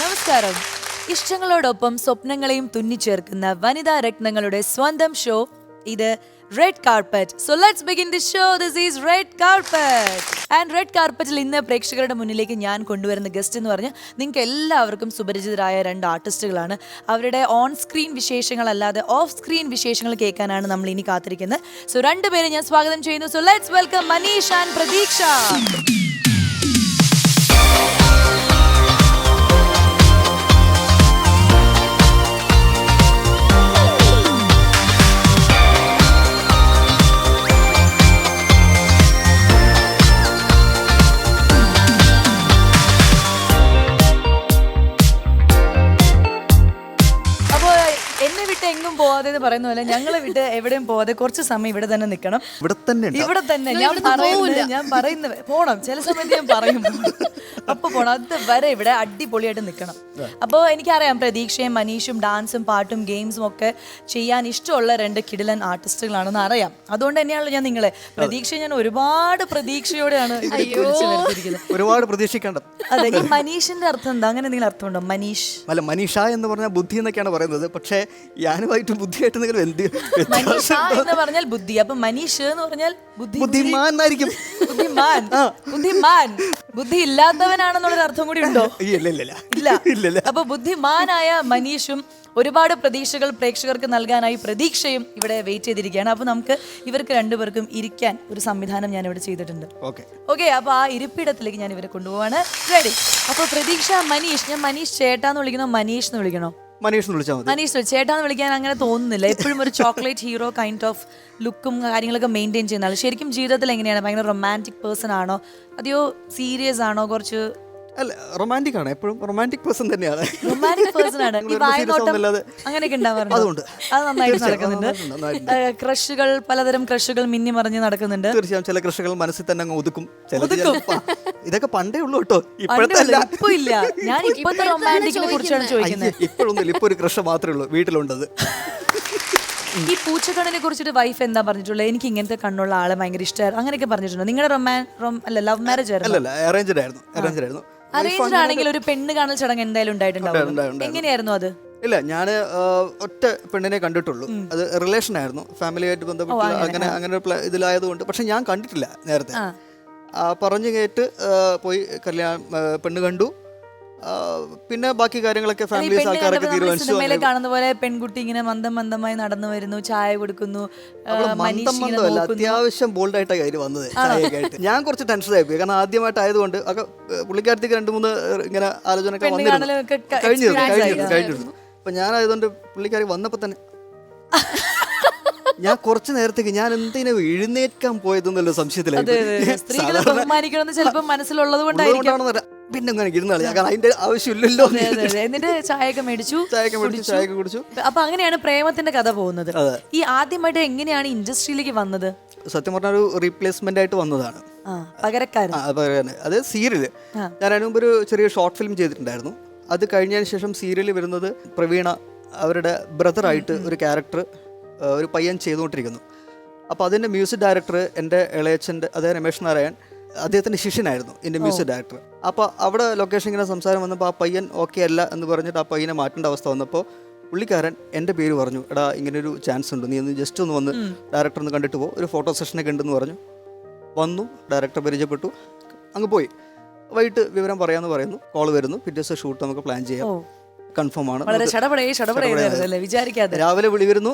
നമസ്കാരം. ഇഷ്ടങ്ങളോടൊപ്പം സ്വപ്നങ്ങളെയും തുന്നിച്ചേർക്കുന്ന വനിതാ രത്നങ്ങളുടെ സ്വന്തം ഷോ. ഇത് red carpet so let's begin the show this is red carpet and red കാർപ്പറ്റിൽ ഇന്ന് പ്രേക്ഷകരുടെ മുന്നിലേക്ക് ഞാൻ കൊണ്ടുവരുന്ന ഗസ്റ്റ് എന്ന് പറഞ്ഞാൽ നിങ്ങൾക്ക് എല്ലാവർക്കും സുപരിചിതരായ രണ്ട് ആർട്ടിസ്റ്റുകളാണ് അവരുടെ ഓൺ സ്ക്രീൻ വിശേഷങ്ങളല്ലാതെ ഓഫ് സ്ക്രീൻ വിശേഷങ്ങൾ കേൾക്കാനാണ് നമ്മൾ ഇനി കാത്തിരിക്കുന്നത്. സോ രണ്ടുപേരെ ഞാൻ സ്വാഗതം ചെയ്യുന്നു. So let's welcome Manish and Pratheeksha പറയുന്ന പോലെ ഞങ്ങളെ വിട്ട് എവിടെയും പോവാതെ കുറച്ച് സമയം ഇവിടെ തന്നെ നിൽക്കണം. ഇവിടെ തന്നെ. ഇവിടെ തന്നെ. ഞാൻ പറയുന്നത് ഞാൻ പറയുന്ന പോണം. ചില സമയത്ത് ഞാൻ പറയും. അപ്പൊ പോണം. അത് വരെ ഇവിടെ അടിപൊളിയായിട്ട് നിൽക്കണം. അപ്പോൾ എനിക്കറിയാം പ്രതീക്ഷയും മനീഷും ഡാൻസും പാട്ടും ഗെയിംസും ഒക്കെ ചെയ്യാൻ ഇഷ്ടമുള്ള രണ്ട് കിടിലൻ ആർട്ടിസ്റ്റുകളാണെന്ന് അറിയാം. അതുകൊണ്ട് തന്നെയാണല്ലോ ഞാൻ നിങ്ങളെ. പ്രതീക്ഷ ഞാൻ ഒരുപാട് പ്രതീക്ഷയോടെയാണ് ഒരുപാട് പ്രതീക്ഷിക്കേണ്ട അതെ ഈ മനീഷിന്റെ അർത്ഥം എന്താ? അങ്ങനെ എന്തെങ്കിലും അർത്ഥമുണ്ടോ? മനീഷ്. അല്ല മനീഷ എന്ന് പറഞ്ഞാൽ ബുദ്ധി എന്നൊക്കെയാണ് പറയുന്നത്. പക്ഷേ ഞാനുമായിട്ട് ബുദ്ധിയായിട്ട് എന്തെങ്കിലും എന്ത് മനീഷ എന്ന് പറഞ്ഞാൽ ബുദ്ധി. അപ്പൊ മനീഷ് എന്ന് പറഞ്ഞാൽ ബുദ്ധി ബുദ്ധിമാൻ എന്നായിരിക്കും ബുദ്ധിമാൻ. ബുദ്ധിമാൻ. ബുദ്ധി ഇല്ലാത്തവനാണെന്നുള്ളൊരു അർത്ഥം കൂടി ഉണ്ടോ? ഇല്ല ഇല്ല അപ്പൊ ബുദ്ധിമാനായ മനീഷും ഒരുപാട് പ്രതീക്ഷകൾ പ്രേക്ഷകർക്ക് നൽകാനായി പ്രതീക്ഷയും ഇവിടെ വെയിറ്റ് ചെയ്തിരിക്കുകയാണ്. അപ്പൊ നമുക്ക് ഇവർക്ക് രണ്ടുപേർക്കും ഇരിക്കാൻ ഒരു സംവിധാനം ഞാൻ ഇവിടെ ചെയ്തിട്ടുണ്ട്. ഓക്കെ. ഓക്കെ അപ്പൊ ആ ഇരിപ്പിടത്തിലേക്ക് ഞാൻ ഇവരെ കൊണ്ടുപോവാണ്. റെഡി അപ്പൊ പ്രതീക്ഷ മനീഷ്. ഞാൻ മനീഷ് ചേട്ടാന്ന് വിളിക്കണോ മനീഷ് എന്ന് വിളിക്കണോ? മനീഷ് വിളിച്ചാൽ മതി. മനീഷ് ചേട്ടാന്ന് വിളിക്കാൻ അങ്ങനെ തോന്നുന്നില്ല. എപ്പോഴും ഒരു ചോക്ലേറ്റ് ഹീറോ കൈൻഡ് ഓഫ് ലുക്കും കാര്യങ്ങളൊക്കെ മെയിന്റെയിൻ ചെയ്യുന്ന ആൾ ശരിക്കും ജീവിതത്തിൽ എങ്ങനെയാണ്? ഭയങ്കര റൊമാന്റിക് പേഴ്സൺ ആണോ? അതെയോ സീരിയസ് ആണോ? കുറച്ച് അല്ല റൊമാന്റിക് ആണ്. എപ്പോഴും റൊമാന്റിക് പേഴ്സൺ തന്നെയാണ്. റൊമാന്റിക് പേഴ്സൺ ആണ്. ഈ വായനോട്ടം. അങ്ങനെയൊക്കെ ഉണ്ടാവാറുണ്ട്? അതുകൊണ്ട് അത് നന്നായിട്ട് നടക്കുന്നുണ്ട്. ക്രഷുകൾ പലതരം ക്രഷുകൾ മിന്നി മറിഞ്ഞ് നടക്കുന്നുണ്ട്. തീർച്ചയായും ചില ക്രഷുകൾ മനസ്സിൽ തന്നെ അങ്ങ് ഒതുക്കും. ഇതൊക്കെ പണ്ടേ ഉള്ളൂ കേട്ടോ. ഇപ്പോഴത്തെ അല്ല. ഇപ്പൊ ഇല്ല. ഞാൻ ഇപ്പോഴത്തെ റൊമാന്റിക്കിനെ കുറിച്ചാണ് ചോദിക്കുന്നത്. ഇപ്പോഴൊന്നുമില്ല. ഇപ്പൊ ഒരു ക്രഷ് മാത്രമേ ഉള്ളൂ വീട്ടിലുണ്ടത് ഈ പൂച്ചക്കണ്ണിനെ കുറിച്ചിട്ട് വൈഫ് എന്താ പറഞ്ഞിട്ടുള്ളത്? എനിക്ക് ഇങ്ങനത്തെ കണ്ണുള്ള ആളെ ഭയങ്കര ഇഷ്ടമായിരുന്നു അങ്ങനെയൊക്കെ പറഞ്ഞിട്ടുണ്ടോ? നിങ്ങളുടെ റൊമാൻ അല്ല ലവ് മാരേജ് ആയിരുന്നു? അറേഞ്ച്ഡ് ആയിരുന്നു. അറേഞ്ച്ഡ് ആയിരുന്നു. അറേഞ്ച്ഡ് ആണെങ്കിൽ ഒരു പെണ്ണ് കാണൽ ചടങ്ങ് എന്തായാലും ഉണ്ടായിട്ടുണ്ടാവും. എങ്ങനെയായിരുന്നു അത്? ഇല്ല ഞാൻ ഒറ്റ പെണ്ണിനെ കണ്ടിട്ടുള്ളൂ. അത് റിലേഷൻ ആയിരുന്നു. ഫാമിലിയായിട്ട് ബന്ധപ്പെട്ട് അങ്ങനെ അങ്ങനെ ഇതിലായതുകൊണ്ട്. പക്ഷെ ഞാൻ കണ്ടിട്ടില്ല നേരത്തെ. പറഞ്ഞു കേട്ട് പോയി കല്യാണം പെണ്ണ് കണ്ടു. പിന്നെ ബാക്കി കാര്യങ്ങളൊക്കെ ഫാമിലി ഫാമിലീസ് ആൾക്കാരൊക്കെ തീരുമാനിച്ചു സിനിമയിലെ കാണുന്ന പോലെ പെൺകുട്ടി ഇങ്ങനെ മന്ദം മന്ദമായി നടന്നു വരുന്നു ചായ കൊടുക്കുന്നു അത്യാവശ്യം ബോൾഡ് ആയിട്ടാ മന്ദം മന്ദമല്ല നോക്കുന്നു. അത്യാവശ്യം ബോൾഡായിട്ടാണ് കയ്യിൽ വന്നത് ഞാൻ കുറച്ച് ടെൻഷൻ ആയിപ്പോയി കാരണം ആദ്യമായിട്ടായതുകൊണ്ട് ഒക്കെ പുള്ളിക്കാരത്തേക്ക് രണ്ട് മൂന്ന് ഇങ്ങനെ ആലോചന ഒക്കെ വന്നിരുന്നു കഴിഞ്ഞിരുന്നു അപ്പൊ ഞാനായതുകൊണ്ട് പുള്ളിക്കാരി വന്നപ്പോ തന്നെ ഞാൻ കുറച്ച് നേരത്തേക്ക് ഞാൻ എന്തിനാ എഴുന്നേൽക്കാൻ പോയതെന്നുള്ള സംശയത്തിലായി അതെ, അതെ. സ്ത്രീകളെ ബഹുമാനിക്കണമെന്ന് ചിലപ്പോൾ മനസ്സിലുള്ളത് കൊണ്ടായിരിക്കും. പിന്നെ അങ്ങനെ ഇരുന്നാളി കാരണം അതിന്റെ ആവശ്യമില്ലല്ലോ. എന്നിട്ട് ചായയൊക്കെ മേടിച്ചു ചായയൊക്കെ മേടിച്ചു ചായയൊക്കെ കുടിച്ചു. അപ്പൊ അങ്ങനെയാണ് പ്രേമത്തിന്റെ കഥ പോകുന്നത്. ഈ ആദ്യമായിട്ട് എങ്ങനെയാണ് ഇൻഡസ്ട്രിയിലേക്ക് വന്നത്? സത്യം പറഞ്ഞ ഒരു റീപ്ലേസ്മെന്റ് ആയിട്ട് വന്നതാണ്. പകരക്കാരൻ. അത് സീരിയൽ. ഞാൻ അതിനു മുമ്പ് ഒരു ചെറിയ ഷോർട്ട് ഫിലിം ചെയ്തിട്ടുണ്ടായിരുന്നു. അത് കഴിഞ്ഞതിന് ശേഷം സീരിയലിൽ വരുന്നത് പ്രവീണ അവരുടെ ബ്രദറായിട്ട് ഒരു ക്യാരക്ടർ ഒരു പയ്യൻ ചെയ്തുകൊണ്ടിരിക്കുന്നു. അപ്പോൾ അതിന്റെ മ്യൂസിക് ഡയറക്ടർ എന്റെ ഇളയച്ചന്റെ അതായത് രമേഷ് നാരായൺ അദ്ദേഹത്തിന്റെ ശിഷ്യനായിരുന്നു എന്റെ മ്യൂസിക് ഡയറക്ടർ. അപ്പോൾ അവിടെ ലൊക്കേഷൻ ഇങ്ങനെ സംസാരം വന്നപ്പോൾ ആ പയ്യൻ ഓക്കെ അല്ല എന്ന് പറഞ്ഞിട്ട് ആ പയ്യനെ മാറ്റേണ്ട അവസ്ഥ വന്നപ്പോൾ പുള്ളിക്കാരൻ എന്റെ പേര് പറഞ്ഞു എടാ ഇങ്ങനൊരു ചാൻസ് ഉണ്ട് നീ ഒന്ന് ജസ്റ്റ് ഒന്ന് വന്ന് ഡയറക്ടർ ഒന്ന് കണ്ടിട്ട് പോ ഒരു ഫോട്ടോ സെഷനൊക്കെ ഉണ്ടെന്ന് പറഞ്ഞു. വന്നു ഡയറക്ടർ പരിചയപ്പെട്ടു അങ്ങ് പോയി. വൈകിട്ട് വിവരം പറയാന്ന് പറയുന്നു കോൾ വരുന്നു പിറ്റേ ദിവസം ഷൂട്ട് നമുക്ക് പ്ലാൻ ചെയ്യാം. കൺഫേം ആണ് വളരെ ചടപടേ ചടപടേ വിചാരിക്കാതെ. രാവിലെ വിളി വരുന്നു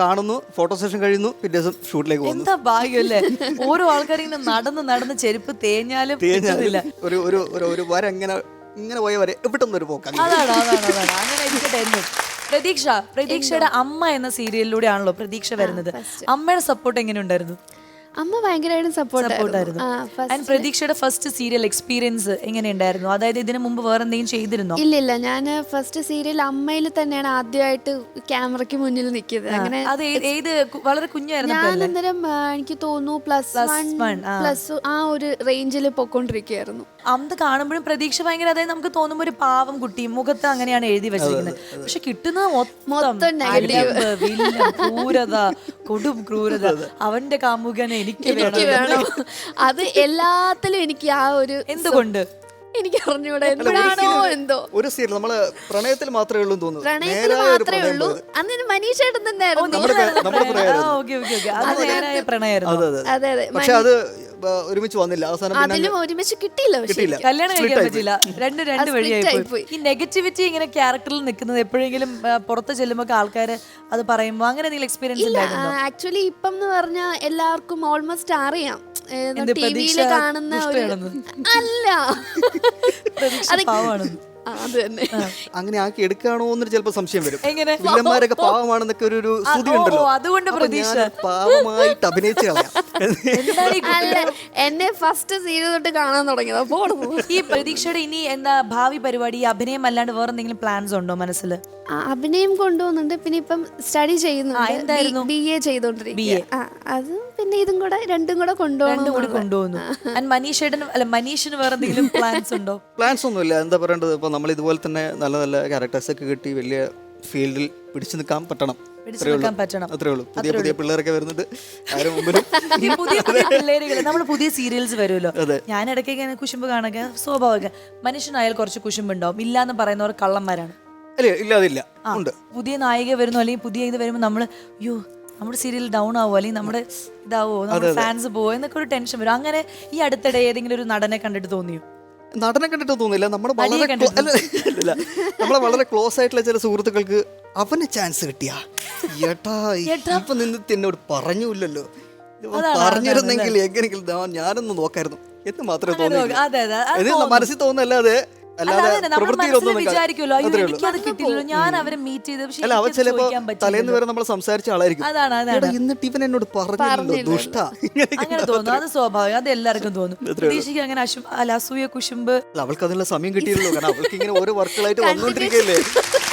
കാണുന്നു. ഫോട്ടോ സെഷൻ കഴിയുന്നു. പിറ്റേ ദിവസം ഷൂട്ടിലേക്ക് പോകുന്നു. എന്താ ഭാഗ്യമല്ലേ ഓരോ ആൾക്കാരും ഇങ്ങനെ നടന്ന് നടന്ന് ചെരുപ്പ് തേഞ്ഞാലും ഒരു ഒരു ഒരു വര ഇങ്ങനെ ഇങ്ങനെ പോയ വരെ എവിടുന്ന് ഒരു പോക്ക് അതാണ് അതാണ് അതാണ്. അങ്ങനെ ഇരിക്കട്ടെ എന്നും. പ്രതീക്ഷ പ്രതീക്ഷയുടെ അമ്മ എന്ന സീരിയലിലൂടെ ആണല്ലോ പ്രതീക്ഷ വരുന്നത്. അമ്മയുടെ സപ്പോർട്ട് എങ്ങനെ ഉണ്ടായിരുന്നു അമ്മ ഭയങ്കരമായിട്ടും സപ്പോർട്ട് സപ്പോർട്ട് ആയിരുന്നു. ആൻഡ് പ്രതീക്ഷയുടെ ഫസ്റ്റ് സീരിയൽ എക്സ്പീരിയൻസ് എങ്ങനെയുണ്ടായിരുന്നു? അതായത് ഇതിനു മുമ്പ് വേറെ എന്തെങ്കിലും ചെയ്തിരുന്നോ? ഇല്ല ഇല്ല. ഞാൻ ഫസ്റ്റ് സീരിയൽ അമ്മയിൽ തന്നെയാണ് ആദ്യമായിട്ട് ക്യാമറയ്ക്ക് മുന്നിൽ നിൽക്കുന്നത് അങ്ങനെ അത് ഏത് വളരെ കുഞ്ഞായിരുന്നു ഞാൻ ആ, എനിക്ക് തോന്നുന്നു പ്ലസ് വൺ പ്ലസ് ആ. ഒരു റേഞ്ചിൽ പൊക്കോണ്ടിരിക്കുകയായിരുന്നു അന്ന് കാണുമ്പോഴും പ്രതീക്ഷ ഭയങ്കര അതായത് നമുക്ക് തോന്നുമ്പോൾ ഒരു പാവം കുട്ടി മുഖത്ത് അങ്ങനെയാണ് എഴുതി വെച്ചിരിക്കുന്നത്. പക്ഷെ കിട്ടുന്നത് മൊത്തം ക്രൂരത കൊടും ക്രൂരത. അവന്റെ കാമുകനെ എനിക്ക് വേണം. അത് എല്ലാത്തിലും എനിക്ക് ആ ഒരു എന്തുകൊണ്ട്? എനിക്ക് അറിഞ്ഞൂടെ. എന്തോ? ഒരു സീരിയൽ നമ്മൾ പ്രണയത്തിൽ മാത്രമേ ഉള്ളൂ എന്ന് തോന്നുന്നു. പ്രണയത്തിൽ മാത്രമേ ഉള്ളൂ. അന്ന് മനീഷേട്ടൻ തന്നെ നമ്മുടെ നമ്മുടെ പ്രണയമായിരുന്നു. Okay okay okay. നേരായ പ്രണയമായിരുന്നു. അതെ അതെ പക്ഷെ അത് ഒരുമിച്ച് വന്നില്ല. അവസാനം അതിലും ഒരുമിച്ച് കിട്ടിയില്ല പക്ഷേ കിട്ടിയില്ല. കല്യാണം Split കഴിക്കാൻ ആയി പറ്റില്ല രണ്ട് രണ്ട് split വഴിയായി ആയി പോയി. പോയി. ഈ നെഗറ്റിവിറ്റി ഇങ്ങനെ ക്യാരക്ടറിൽ നിൽക്കുന്നത് എപ്പോഴെങ്കിലും ആ, പുറത്ത് ചെല്ലുമ്പോൾ ആൾക്കാർ അത് പറയുമ്പോൾ അങ്ങനെ എന്തെങ്കിലും എക്സ്പീരിയൻസ് ഇല്ല ഉണ്ടായിട്ടുണ്ടോ? ആക്ച്വലി ഇപ്പം എന്ന് പറഞ്ഞാൽ എല്ലാവർക്കും ഓൾമോസ്റ്റ് അറിയാം. എന്ത് ടി പ്രതീക്ഷ വിയിൽ കാണുന്ന ഒരു ദുഷ്ടയാണെന്ന്? അല്ല. പ്രതീക്ഷ അത്. ആ, അത് തന്നെ. അങ്ങനെ ആക്കി എടുക്കാണോ എന്നൊരു ചിലപ്പോ സംശയം വരും. എങ്ങനെ? വില്ലന്മാരൊക്കെ പാവമാണെന്നൊക്കെ ഒരു ഒരു ആ, ശ്രുതി ഓ, ഉണ്ടല്ലോ. ഓ, അതുകൊണ്ട് അപ്പൊ പ്രതീക്ഷ. ഞാൻ പാവമായിട്ട് അഭിനയിച്ചു കളയാം. എന്താണ് ഈ അല്ല എന്നെ ഫസ്റ്റ് സീരിയൽ തൊട്ട് കാണാൻ തുടങ്ങിയത്. അപ്പോൾ ഈ പ്രതീക്ഷയുടെ ഇനി എന്താ ഭാവി പരിപാടി ഈ അഭിനയം അല്ലാണ്ട് വേറെ എന്തെങ്കിലും പ്ലാൻസ് ഉണ്ടോ മനസ്സിൽ അഭിനയം കൊണ്ടുപോകുന്നുണ്ട് പിന്നെ ഇപ്പം സ്റ്റഡി ആ, ചെയ്യുന്നുണ്ട്? ബി എ ചെയ്തോണ്ടിരിക്കുക ആ, അതും പിന്നെ ഇതും കൂടെ രണ്ടും കൂടെ കൊണ്ടുപോകും രണ്ടും കൂടി കൊണ്ടുപോകുന്നു. മനീഷേട്ടന് അല്ല മനീഷിന് വേറെ എന്തെങ്കിലും പ്ലാൻസ് ഉണ്ടോ? പ്ലാൻസ് ഒന്നുമില്ല. എന്താ പറയേണ്ടത്? ഇപ്പൊ നമ്മൾ ഇതുപോലെ തന്നെ നല്ല നല്ല ക്യാരക്ടേഴ്സ് ഒക്കെ കിട്ടി വലിയ ഫീൽഡിൽ പിടിച്ചു നിൽക്കാൻ പറ്റണം. പിടിച്ചു അത്രേ ഉള്ളൂ. നിൽക്കാൻ പറ്റണം. അത്രേ ഉള്ളൂ. പുതിയ പുതിയ പിള്ളേരൊക്കെ വരുന്നുണ്ട്. ആരും മുമ്പിലും. ഈ പുതിയ പുതിയ പിള്ളേരുകൾ. നമ്മൾ പുതിയ സീരിയൽസ് വരുമല്ലോ. അതെ. ഞാൻ ഇടയ്ക്ക് ഇങ്ങനെ കുശുമ്പ് കാണുക സ്വാഭാവികം മനുഷ്യനായാൽ കുറച്ച് കുശുമ്പ് ഉണ്ടാവും ഇല്ലാന്ന് പറയുന്നവർ കള്ളന്മാരാണ്. അല്ലേ? ഇല്ല അതില്ല. ഉണ്ട്. പുതിയ നായിക വരുന്നു അല്ലെങ്കിൽ പുതിയ ഇത് വരുമ്പോൾ നമ്മൾ അയ്യോ നമ്മുടെ സീരിയൽ ഡൗൺ ആവുമോ അല്ലെങ്കിൽ നമ്മുടെ ഇതാവോ? നമ്മുടെ ഫാൻസ് പോവോ? എന്നൊക്കെ ഒരു ടെൻഷൻ വരും. അങ്ങനെ ഈ അടുത്തിടെ ഏതെങ്കിലും ഒരു നടനെ കണ്ടിട്ട് തോന്നിയോ? നടനെ കണ്ടിട്ട് തോന്നില്ല നമ്മുടെ വളരെ നമ്മളെ വളരെ ക്ലോസ് ആയിട്ടുള്ള ചില സുഹൃത്തുക്കൾക്ക് അവന് ചാൻസ് കിട്ടിയാ. ഏട്ടാ ഇപ്പൊ നിന്ന് എന്നോട് പറഞ്ഞില്ലല്ലോ. പറഞ്ഞിരുന്നെങ്കിൽ എങ്ങനെയെങ്കിലും ഞാനൊന്ന് നോക്കായിരുന്നു. എന്ന് മാത്രമേ തോന്നുന്നു. മനസ്സിൽ തോന്നുന്നല്ലാതെ വിചാരിക്കുമല്ലോ അയ്യോ എനിക്കത് ഞാൻ അവരെ മീറ്റ് ചെയ്ത് പക്ഷേ അല്ല അവ ചിലപ്പോ തലേന്ന് വരെ നമ്മൾ സംസാരിച്ച ആളായിരിക്കും. അതാണ് അതാണ്. എടാ, ഇവൻ എന്നോട് പറഞ്ഞില്ലല്ലോ ദുഷ്ട. അങ്ങനെ തോന്നുന്നു അത് സ്വാഭാവികം. അത് എല്ലാവർക്കും തോന്നും. പ്രതീക്ഷയ്ക്ക് അങ്ങനെ അശു അല്ല അസൂയ കുശുമ്പ്. അവൾക്ക് അതിനുള്ള സമയം കിട്ടിയില്ലല്ലോ. കാരണം അവൾക്ക് ഇങ്ങനെ ഓരോ വർക്കുകളായിട്ട് വന്നുകൊണ്ടിരിക്കുകയല്ലേ?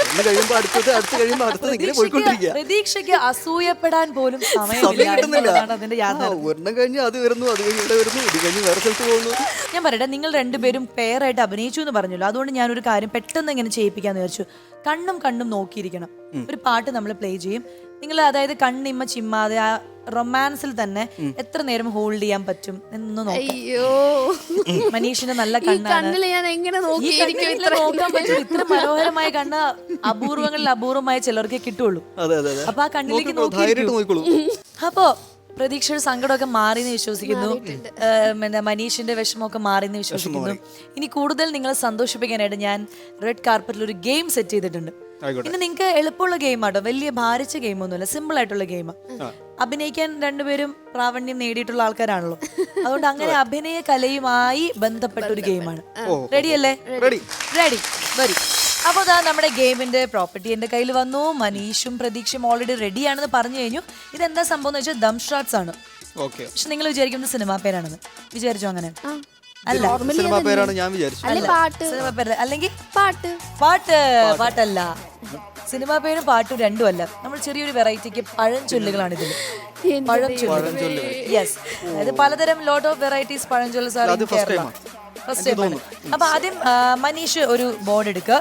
ഒന്ന് കഴിയുമ്പോ അടുത്തത് അടുത്ത് കഴിയുമ്പോ അടുത്തത് ഇങ്ങനെ പ്രതീക്ഷയ്ക്ക് പോയിക്കൊണ്ടിരിക്കുക. പ്രതീക്ഷയ്ക്ക് അസൂയപ്പെടാൻ പോലും സമയം കിട്ടുന്നില്ല അതിന്റെ യാഥാർത്ഥ്യം. ഒരെണ്ണം കഴിഞ്ഞ് അത് വരുന്നു അത് കഴിഞ്ഞ് ഇവിടെ വരുന്നു ഇത് കഴിഞ്ഞ് വേറെ സ്ഥലത്ത് പോകുന്നു. ഞാൻ പറയട്ടെ നിങ്ങൾ രണ്ടുപേരും പേരായിട്ട് അഭിനയിച്ചു എന്ന് പറഞ്ഞല്ലോ. അതുകൊണ്ട് ഞാനൊരു കാര്യം പെട്ടെന്ന് ഇങ്ങനെ ചെയ്യിപ്പിക്കാന്ന് വിചാരിച്ചു. കണ്ണും കണ്ണും നോക്കിയിരിക്കണം. ഒരു പാട്ട് നമ്മൾ പ്ലേ ചെയ്യും. നിങ്ങൾ അതായത് കണ്ണിമ്മ ചിമ്മാതെ ആ റൊമാൻസിൽ തന്നെ എത്ര നേരം ഹോൾഡ് ചെയ്യാൻ പറ്റും എന്ന് നോക്കാം. അയ്യോ. മനീഷിന്റെ നല്ല ഈ കണ്ണാണ്. കണ്ണിൽ ഞാൻ എങ്ങനെ ഈ നോക്കിയിരിക്കും കണ്ണിൽ ഇത്ര നോക്കാൻ പറ്റും. ഇത്ര മനോഹരമായ കണ്ണ് അപൂർവങ്ങളിൽ അപൂർവമായ ചിലർക്കേ കിട്ടുള്ളൂ. അതെ അതെ അതെ. അപ്പൊ ആ കണ്ണിലേക്ക് നോക്കിക്കോളൂ, ധൈര്യമായിട്ട് നോക്കിയിരിക്കൂ. നോക്കിക്കോളൂ. അപ്പോ പ്രതീക്ഷയുടെ സങ്കടമൊക്കെ മാറിയെന്ന് വിശ്വസിക്കുന്നു. ഏം, എന്താ മനീഷിന്റെ വിഷമമൊക്കെ മാറിയെന്ന് വിശ്വസിക്കുന്നു. ഇനി കൂടുതൽ നിങ്ങളെ സന്തോഷിപ്പിക്കാനായിട്ട് ഞാൻ റെഡ് കാർപ്പറ്റിൽ ഒരു ഗെയിം സെറ്റ് ചെയ്തിട്ടുണ്ട്. ഇനി നിങ്ങൾക്ക് എളുപ്പമുള്ള ഗെയിം ആട്ടോ. വലിയ ഭാരിച്ച ഗെയിം ഒന്നുമില്ല. സിമ്പിൾ ആയിട്ടുള്ള ഗെയിം അഭിനയിക്കാൻ രണ്ടുപേരും പ്രാവണ്യം നേടിയിട്ടുള്ള ആൾക്കാരാണല്ലോ. അതുകൊണ്ട് അങ്ങനെ അഭിനയ കലയുമായി ബന്ധപ്പെട്ട. ഒരു ഗെയിമാണ് റെഡിയല്ലേ റെഡി റെഡി വരി അപ്പോൾ അതാ നമ്മുടെ ഗെയിമിന്റെ പ്രോപ്പർട്ടി എന്റെ കയ്യിൽ വന്നു. മനീഷും പ്രതീക്ഷയും ഓൾറെഡി റെഡി ആണെന്ന് പറഞ്ഞു കഴിഞ്ഞു. ഇതെന്താ സംഭവം എന്ന് വെച്ചാൽ ദം ഷോട്ട്സ് ആണ്. ഓക്കെ പക്ഷെ നിങ്ങൾ വിചാരിക്കുന്നത് സിനിമാ പേരാണെന്ന്. വിചാരിച്ചു അങ്ങനെ? അല്ല. സിനിമ പേരാണ് ഞാൻ വിചാരിച്ചു അല്ലെ പാട്ട്. സിനിമ പേര്. അല്ലെങ്കിൽ പാട്ട്. പാട്ട്. പാട്ടല്ല. സിനിമാ പേരും പാട്ടും രണ്ടും അല്ല. നമ്മൾ ചെറിയൊരു വെറൈറ്റിക്ക് പഴഞ്ചൊല്ലുകളാണ് ഇതിൽ പഴഞ്ചൊല്ലുകൾ യെസ് അതായത് പലതരം ലോട്ട് ഓഫ് വെറൈറ്റീസ് പഴഞ്ചൊല്ല് ചൊല്ലു സാർ. ഫസ്റ്റ് ടൈം അപ്പൊ ആദ്യം മനീഷ് ഒരു ബോർഡ് എടുക്കുക.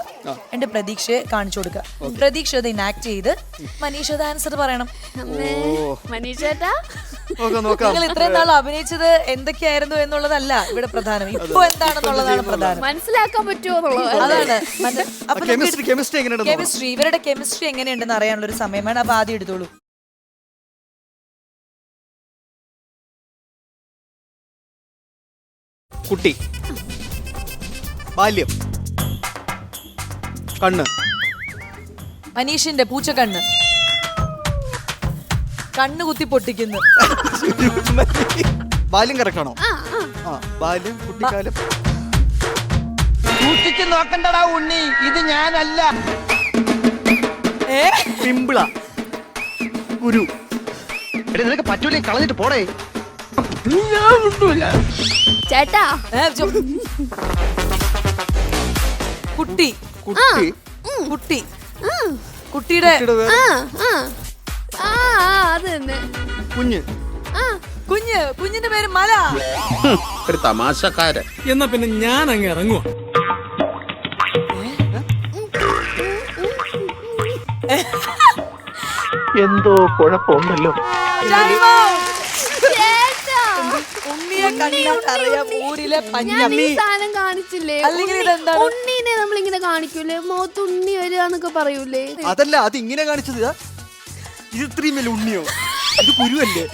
എന്റെ പ്രതീക്ഷയെ കാണിച്ചു കൊടുക്കുക. പ്രതീക്ഷ അത് ഇനാക്ട് ചെയ്ത് മനീഷ് അത് ആൻസർ പറയണം. മനീഷ് നിങ്ങൾ ഇത്രയും നാൾ അഭിനയിച്ചത് എന്തൊക്കെയായിരുന്നു എന്നുള്ളതല്ല ഇവിടെ പ്രധാനം. ഇപ്പൊ എന്താണെന്നുള്ളതാണ് പ്രധാനം. മനസ്സിലാക്കാൻ പറ്റുമോ അതാണ്. കെമിസ്ട്രി ഇവരുടെ കെമിസ്ട്രി എങ്ങനെയുണ്ടെന്ന് അറിയാനുള്ള ഒരു സമയമാണ്. അപ്പൊ ആദ്യം എടുത്തോളൂ. കുട്ടി. ബാല്യം. കണ്ണ്. മനീഷിന്റെ പൂച്ചക്കണ്ണ്. കണ്ണ് കുത്തി പൊട്ടിക്കുന്നു. ബാല്യം കറക്റ്റ് ആണോ ആ. ബാല്യം കുട്ടിക്കാലം. സൂക്ഷിച്ചു നോക്കണ്ടടാ ഉണ്ണി ഇത് ഞാനല്ല? പിമ്പിള. ഗുരു. എടി നിനക്ക് പറ്റൂലേ കളഞ്ഞിട്ട് പോടേ. ചേട്ടാ. ഏ, ചോ- കുട്ടി. കുട്ടി? കുട്ടി. കുട്ടിയുടെ കുട്ടിയുടെ പേര്? ആ ആ. ആ ആ, അത് തന്നെ. കുഞ്ഞ്. കുഞ്ഞ് കുഞ്ഞിന്റെ പേര് മല. ഒരു തമാശക്കാരൻ. എന്നാ പിന്നെ ഞാൻ അങ്ങ് ഇറങ്ങുവാ. എന്തോ സാധനം കാണിച്ചില്ലേ? അല്ലെങ്കിൽ ഇതെന്താണ്? ഉണ്ണീനെ നമ്മളിങ്ങനെ കാണിക്കൂലേ? മുഖത്ത് ഉണ്ണി വരിക പറയൂലേ? അതല്ല അത് ഇങ്ങനെ കാണിച്ചത്. ഇത് ഇത്രയും വലിയ ഉണ്ണിയോ? ഇത് കുരുവല്ലേ?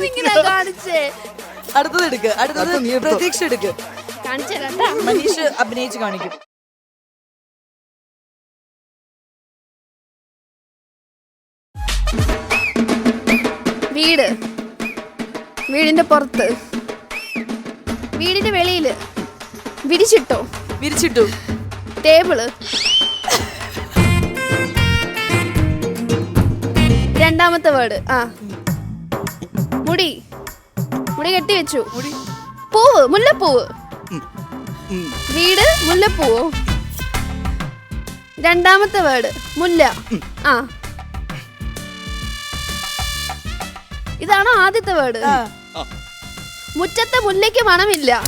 കാണിച്ചേ? അടുത്തത് എടുക്ക് അടുത്തത്. പ്രതീക്ഷ എടുക്ക്. കാണിച്ചേരാട്ടാ മനീഷ് അഭിനയിച്ച് കാണിക്കും. വീട്. വീടിന്റെ പുറത്ത്. വീടിന്റെ വെളിയിൽ. വിരിച്ചിട്ടോ? വിരിച്ചിട്ടു. ടേബിൾ. രണ്ടാമത്തെ വേർഡ്. ആ. മുടി കെട്ടി വെച്ചു. പൂവ് മുല്ലപ്പൂവ്. വീട് മുല്ലപ്പൂവ്? രണ്ടാമത്തെ വേർഡ് മുല്ല. ആ. ഇതാണോ ആദ്യത്തെ വേർഡ്? മുറ്റത്തെ മുല്ലയ്ക്ക് മണമില്ല.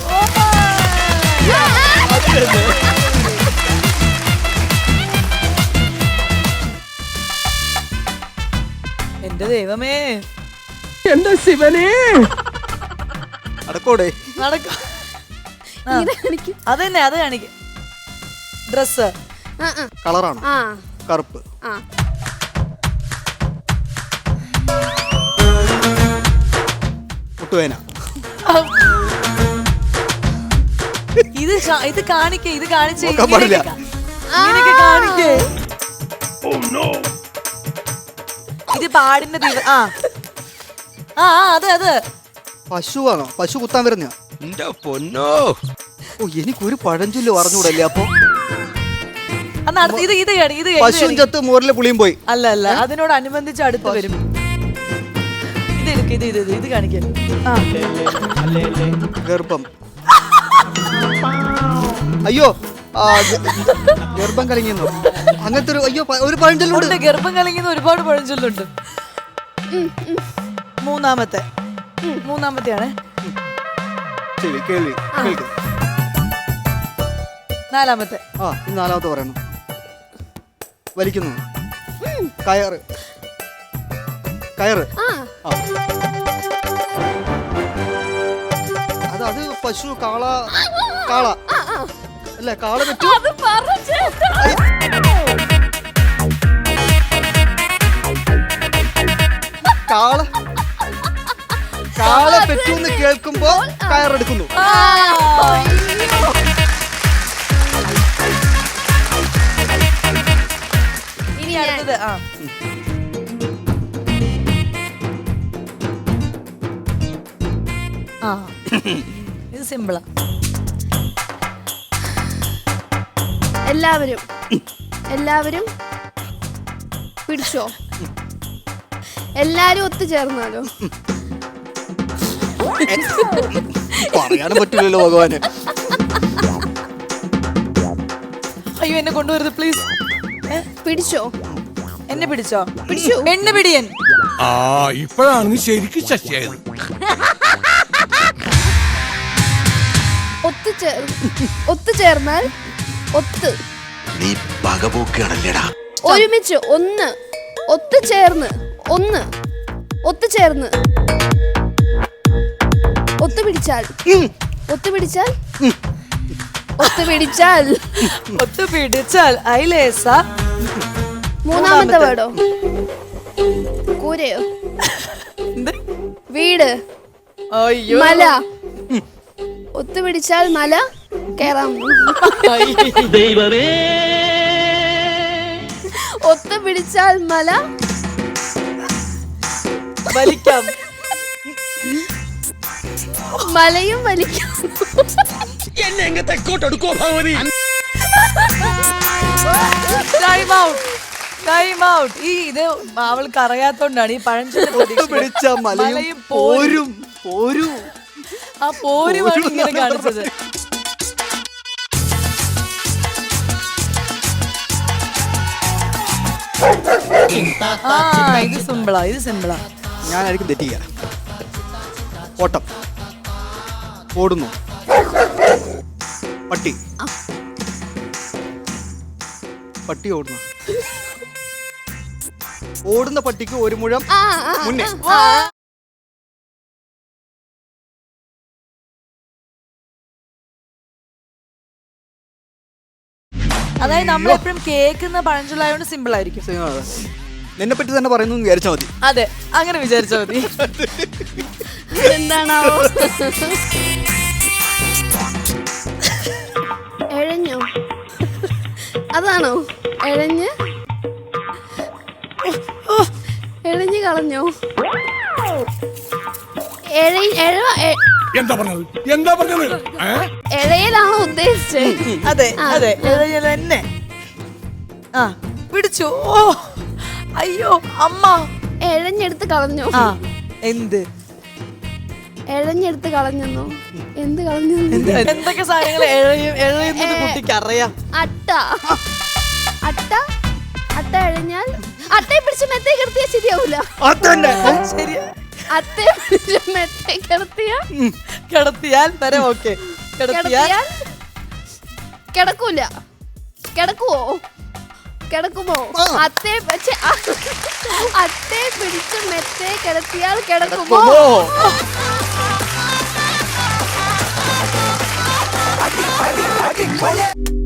എന്റെ ദൈവമേ. എന്റെ ശിവനെ. അടക്കോടെ നടക്കോ. അത് തന്നെ അതന്നെ അത് കാണിക്കും. ഡ്രസ് കളറാണ്. ആ. കറുപ്പ്. ആ. മുട്ടുവേന. ഇത് കാ- ഇത് കാണിക്കേ ഇത് കാണിച്ചേ നോക്കാൻ പാടില്ല. ഇങ്ങനെയൊക്കെ കാണിക്കേ. ഇത് പാടിന്റെ ദിവ ആ. ആ ആ, അതെ അത്. പശുവാണോ? പശു കുത്താൻ വരുന്ന എന്റെ പൊന്നോ. ഓ എനിക്കൊരു പഴഞ്ചൊല്ല് പറഞ്ഞൂടല്ലേ അപ്പൊ? അന്ന് അടുത്ത ഇത് ഇത് കാണി ഇത് കാണി, ഇത് പശുവും. ചത്ത് മോറിലെ പുളിയും പോയി. അല്ല അല്ല അതിനോടനുബന്ധിച്ച് അടുത്ത് വരും. ഇത് എടുക്ക് ഇത് ഇത് ഇത് ഇത് ഗർഭം. അയ്യോ ആ, ഗ- ഗർഭം കളിങ്ങുന്നു അങ്ങനത്തെ ഒരു അയ്യോ പ- ഒരു പഴഞ്ചൊല്ലുണ്ട്. ഉണ്ട് ഗർഭം കലങ്ങുന്ന ഒരുപാട് പഴഞ്ചൊല്ലുണ്ട്. മൂന്നാമത്തെ. മൂന്നാമത്തെയാണ്. ശരി കേൾവി കേൾക്കും. നാലാമത്തെ. ആ നാലാമത്തെ പറയണം. വലിക്കുന്നു. കയറ്. കയറ്. ആ. അത് അത് പശു കാള കാള. അല്ലേ കാള പറ്റൂ. കാള. കാള പെറ്റു എന്ന് കേൾക്കുമ്പോ കയറെടുക്കുന്നു. ഇനി അടുത്തത് ആ. ആ. ഇത് സിമ്പിളാ. എല്ലാവരും എല്ലാവരും പിടിച്ചോ? എല്ലാരും ഒത്തുചേർന്നാലോ? പറയാനും പറ്റില്ലല്ലോ ഭഗവാന്. അയ്യോ എന്നെ കൊണ്ടുവരുത് പ്ലീസ് പിടിച്ചോ? എന്നെ പിടിച്ചോ? പിടിച്ചോ. എന്നെ പിടിയൻ. ആ ഇപ്പോഴാണ് നീ ശരിക്കും ശശിയായത്. ഒത്തുചേർ ഒത്തുചേർന്നാൽ ഒത്ത്. നീ പകപോക്കാണല്ലേടാ ഒരുമിച്ച് ഒന്ന്. ഒത്തുചേർന്ന് ഒന്ന്. ഒത്തുചേർന്ന്. ഒത്തുപിടിച്ചാൽ. ഒത്തുപിടിച്ചാൽ? ഒത്തുപിടിച്ചാൽ. ഒത്തു പിടിച്ചാൽ അയിലേസ. മൂന്നാമത്തെ വേടോ കൂരയോ? വീട്. അയ്യോ. മല. ഒത്തുപിടിച്ചാൽ മല കേറാം. ഒത്തുപിടിച്ചാൽ മല. വലിക്കാം. മലയും വലിക്കുന്നു എന്നെ എങ്ങ തെക്കോട്ടെടുക്കോ Bhagavathi? Time out time out ഈ ഇത് അവൾക്ക് അറിയാത്തോണ്ടാണ് ഈ പഴഞ്ചൊല്ല് പ്രതീക്ഷിക്കുന്നത്. പിടിച്ച മലയും പോരും. പോരും ആ പോരുമാണ് ഇങ്ങനെ കാണിച്ചത്. ആ ഇത് സിമ്പിളാ ഇത് സിമ്പിളാ ഞാനായിരിക്കും തെറ്റിയ ഓട്ടം. ഓടുന്നു. പട്ടി. പട്ടി ഓടുന്നു. ഓടുന്ന പട്ടിക്ക് ഒരു മുഴം മുന്നേ. അതായത് നമ്മൾ എപ്പോഴും കേൾക്കുന്ന പഴഞ്ചൊല്ലായോണ്ട് സിമ്പിൾ ആയിരിക്കും. നിന്നെ പറ്റി തന്നെ പറയുന്നു വിചാരിച്ചാൽ മതി. അതെ അങ്ങനെ വിചാരിച്ചാൽ മതി. എന്താണാവോ എഴഞ്ഞോ? അതാണോ? എഴഞ്ഞ്? എഴഞ്ഞ് കളഞ്ഞോ? എന്താ പറഞ്ഞത്? എന്താ പറഞ്ഞത്? ഏ? ഉദ്ദേശിച്ചത് അതെ അതെ ഏതായാലും തന്നെ. ആ പിടിച്ചു. ഓ അയ്യോ അമ്മ. എഴഞ്ഞെടുത്ത് കളഞ്ഞോ? ആ എന്ത്? എഴഞ്ഞെടുത്ത് കളഞ്ഞു എന്ത് കളഞ്ഞു എന്തൊക്കെ സാധനങ്ങൾ എഴയുന്നത് കുട്ടിക്ക് അറിയാം. അട്ട. അട്ട? അട്ട എഴഞ്ഞാൽ അട്ടയെ പിടിച്ച് മെത്തേ കിടത്തിയാ ശരിയാവൂല. അട്ടയെ പിടിച്ച് മെത്തേ കിടത്തിയ? കിടത്തിയാൽ തരം ഓക്കെ. കിടത്തിയാൽ കിടത്തിയാൽ കിടക്കൂല. കിടക്കുവോ? കിടക്കുമോ? അത്തേ പക്ഷെ അത്തേ പിടിച്ച് മെത്തേ കിടത്തിയാൽ കിടക്കുമോ? ഓ